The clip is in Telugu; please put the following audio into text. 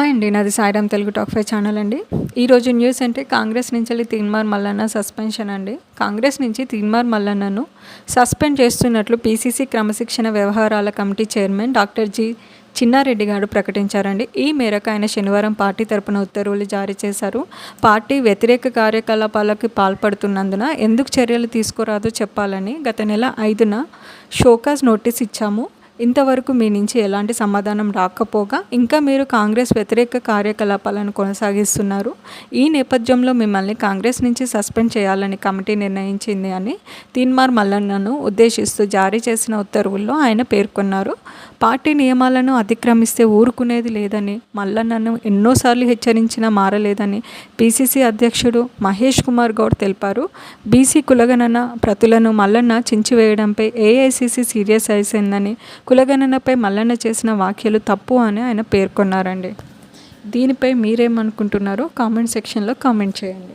హాయ్ అండి నాది Sairam Telugu talk five channel అండి. ఈరోజు న్యూస్ అంటే కాంగ్రెస్ నుంచి వెళ్ళి తీన్మార్ మల్లన్న సస్పెన్షన్ అండి. కాంగ్రెస్ నుంచి తీన్మార్ మల్లన్నను సస్పెండ్ చేస్తున్నట్లు పీసీసీ క్రమశిక్షణ వ్యవహారాల committee chairman doctor G Chinnareddy గారు ప్రకటించారండి. ఈ మేరకు ఆయన శనివారం పార్టీ తరపున ఉత్తర్వులు జారీ చేశారు. పార్టీ వ్యతిరేక కార్యకలాపాలకు పాల్పడుతున్నందున ఎందుకు చర్యలు తీసుకురాదో చెప్పాలని గత నెల ఐదున షోకాజ్ నోటీస్ ఇచ్చాము. ఇంతవరకు మీ నుంచి ఎలాంటి సమాధానం రాకపోగా ఇంకా మీరు కాంగ్రెస్ వ్యతిరేక కార్యకలాపాలను కొనసాగిస్తున్నారు. ఈ నేపథ్యంలో మిమ్మల్ని కాంగ్రెస్ నుంచి సస్పెండ్ చేయాలని కమిటీ నిర్ణయించింది అని తీన్మార్ మల్లన్నను ఉద్దేశిస్తూ జారీ చేసిన ఉత్తర్వుల్లో ఆయన పేర్కొన్నారు. పార్టీ నియమాలను అతిక్రమిస్తే ఊరుకునేది లేదని మల్లన్నను ఎన్నోసార్లు హెచ్చరించినా మారలేదని పిసిసి అధ్యక్షుడు మహేష్ కుమార్ గౌడ్ తెలిపారు. బీసీ కులగణన ప్రతులను మల్లన్న చించివేయడంపై ఏఐసిసి సీరియస్ అయిసిందని కులగణనపై మల్లన్న చేసిన వ్యాఖ్యలు తప్పు అని ఆయన పేర్కొన్నారండి. దీనిపై మీరేమనుకుంటున్నారో కామెంట్ సెక్షన్లో కామెంట్ చేయండి.